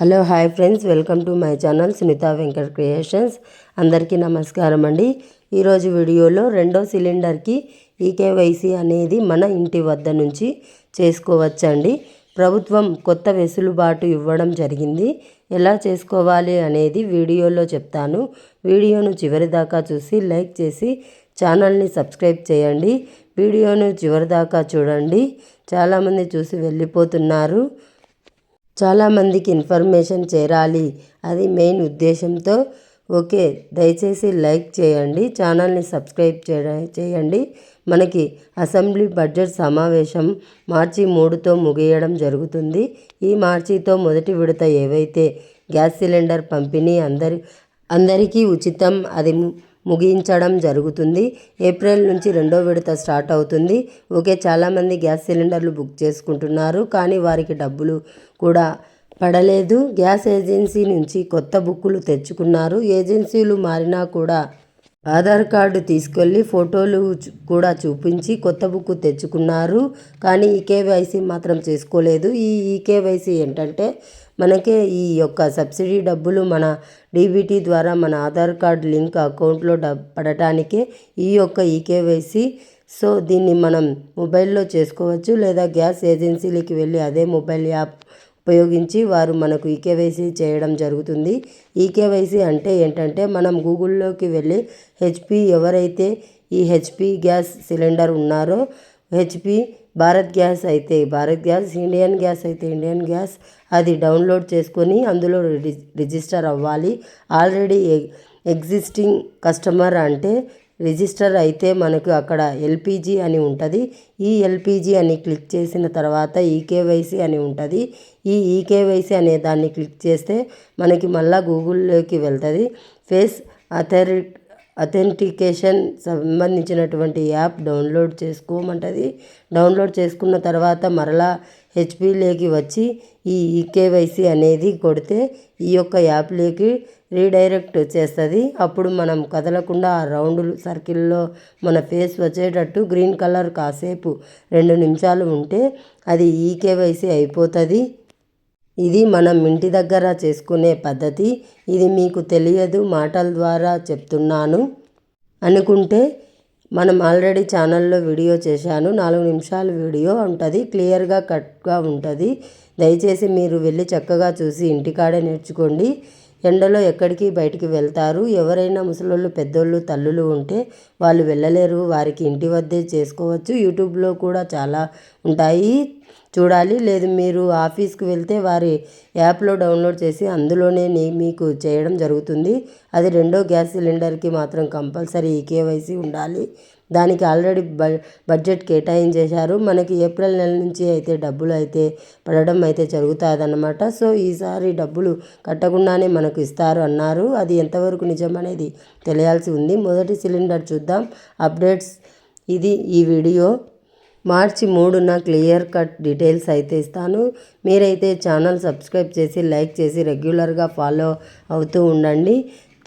Hello hi friends. Welcome to my channel Sunitha Venkat creations. అందరికీ నమస్కారం అండి. ఈరోజు వీడియోలో రెండో సిలిండర్కి ఈకేవైసీ అనేది మన ఇంటి వద్ద నుంచి చేసుకోవచ్చండి. ప్రభుత్వం కొత్త వెసులుబాటు ఇవ్వడం జరిగింది. ఎలా చేసుకోవాలి అనేది వీడియోలో చెప్తాను. వీడియోను చివరి దాకా చూసి లైక్ చేసి ఛానల్ని సబ్స్క్రైబ్ చేయండి. వీడియోను చివరి దాకా చూడండి. చాలామంది చూసి వెళ్ళిపోతున్నారు. చాలామందికి ఇన్ఫర్మేషన్ చేరాలి. అది మెయిన్ ఉద్దేశంతో. ఓకే దయచేసి లైక్ చేయండి. ఛానల్ని సబ్స్క్రైబ్ చేయండి మనకి అసెంబ్లీ బడ్జెట్ సమావేశం మార్చి మూడుతో ముగియడం జరుగుతుంది. ఈ మార్చితో మొదటి విడత ఏవైతే గ్యాస్ సిలిండర్ పంపిణీ అందరి అందరికీ ఉచితం అది ముగించడం జరుగుతుంది. ఏప్రిల్ నుంచి రెండో విడత స్టార్ట్ అవుతుంది. ఓకే చాలామంది గ్యాస్ సిలిండర్లు బుక్ చేసుకుంటున్నారు కానీ వారికి డబ్బులు కూడా పడలేదు. గ్యాస్ ఏజెన్సీ నుంచి కొత్త బుక్కులు తెచ్చుకున్నారు. ఏజెన్సీలు మారినా కూడా ఆధార్ కార్డు తీసుకెళ్ళి ఫోటోలు కూడా చూపించి కొత్త బుక్ తెచ్చుకున్నారు. కానీ ఈకేవైసీ మాత్రం చేసుకోలేదు. ఈ ఈకేవైసీ ఏంటంటే మనకే ఈ యొక్క సబ్సిడీ డబ్బులు మన డీబీటీ ద్వారా మన ఆధార్ కార్డ్ లింక్ అకౌంట్లో డబ్ పడటానికే ఈ యొక్క ఈకేవైసీ. సో దీన్ని మనం మొబైల్లో చేసుకోవచ్చు లేదా గ్యాస్ ఏజెన్సీలకి వెళ్ళి అదే మొబైల్ యాప్ ఉపయోగించి వారు మనకు ఈకేవైసీ చేయడం జరుగుతుంది. ఈకేవైసీ అంటే ఏంటంటే మనం గూగుల్లోకి వెళ్ళి హెచ్పి ఎవరైతే ఈ హెచ్పి గ్యాస్ సిలిండర్ ఉన్నారో హెచ్పి భారత్ గ్యాస్ అయితే భారత్ గ్యాస్ ఇండియన్ గ్యాస్ అయితే ఇండియన్ గ్యాస్ అది డౌన్లోడ్ చేసుకొని అందులో రిజిస్టర్ అవ్వాలి. ఆల్రెడీ ఎగ్జిస్టింగ్ కస్టమర్ అంటే రిజిస్టర్ అయితే మనకు అక్కడ ఎల్పిజి అని ఉంటుంది. ఈ ఎల్పిజి అని క్లిక్ చేసిన తర్వాత ఈకేవైసీ అని ఉంటుంది. ఈ ఈకేవైసీ అనే దాన్ని క్లిక్ చేస్తే మనకి మళ్ళీ గూగుల్లోకి వెళ్తుంది. ఫేస్ అథరి అథెంటికేషన్ సంబంధించినటువంటి యాప్ డౌన్లోడ్ చేసుకోమంటుంది. డౌన్లోడ్ చేసుకున్న తర్వాత మరలా హెచ్పిలోకి వచ్చి ఈ ఈకేవైసీ అనేది కొడితే ఈ యొక్క యాప్లోకి రీడైరెక్ట్ చేస్తుంది అప్పుడు మనం కదలకుండా ఆ రౌండ్ సర్కిల్లో మన ఫేస్ వచ్చేటట్టు గ్రీన్ కలర్ కాసేపు రెండు నిమిషాలు ఉంటే అది ఈకేవైసీ అయిపోతుంది. ఇది మనం ఇంటి దగ్గర చేసుకునే పద్ధతి. ఇది మీకు తెలియదు మాటల ద్వారా చెప్తున్నాను. అనుకుంటే మనం ఆల్రెడీ ఛానల్లో వీడియో చేశాను. నాలుగు నిమిషాల వీడియో ఉంటుంది క్లియర్గా కట్గా ఉంటుంది. దయచేసి మీరు వెళ్ళి చక్కగా చూసి ఇంటికాడే నేర్చుకోండి. ఎండలో ఎక్కడికి బయటికి వెళ్తారు? ఎవరైనా ముసలోళ్ళు పెద్దోళ్ళు తల్లులు ఉంటే వాళ్ళు వెళ్ళలేరు. వారికి ఇంటి వద్దే చేసుకోవచ్చు. యూట్యూబ్లో కూడా చాలా ఉంటాయి. చూడాలి. లేదు మీరు ఆఫీస్కి వెళ్తే వారి యాప్లో డౌన్లోడ్ చేసి అందులోనే మీకు చేయడం జరుగుతుంది. అది రెండో గ్యాస్ సిలిండర్కి మాత్రం కంపల్సరీ కేవైసీ ఉండాలి. దానికి ఆల్రెడీ బ బడ్జెట్ కేటాయించేశారు. మనకి ఏప్రిల్ నెల నుంచి అయితే డబ్బులు అయితే పడడం అయితే జరుగుతుందన్నమాట. సో ఈసారి డబ్బులు కట్టకుండానే మనకు ఇస్తారు అన్నారు. అది ఎంతవరకు నిజం అనేది తెలియాల్సి ఉంది. మొదటి సిలిండర్ చూద్దాం. అప్డేట్స్ ఇది ఈ వీడియో. మార్చి మూడున క్లియర్ కట్ డీటెయిల్స్ అయితే ఇస్తాను. మీరైతే ఛానల్ సబ్స్క్రైబ్ చేసి లైక్ చేసి రెగ్యులర్గా ఫాలో అవుతూ ఉండండి.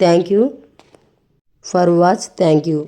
Thank you. For watch thank you.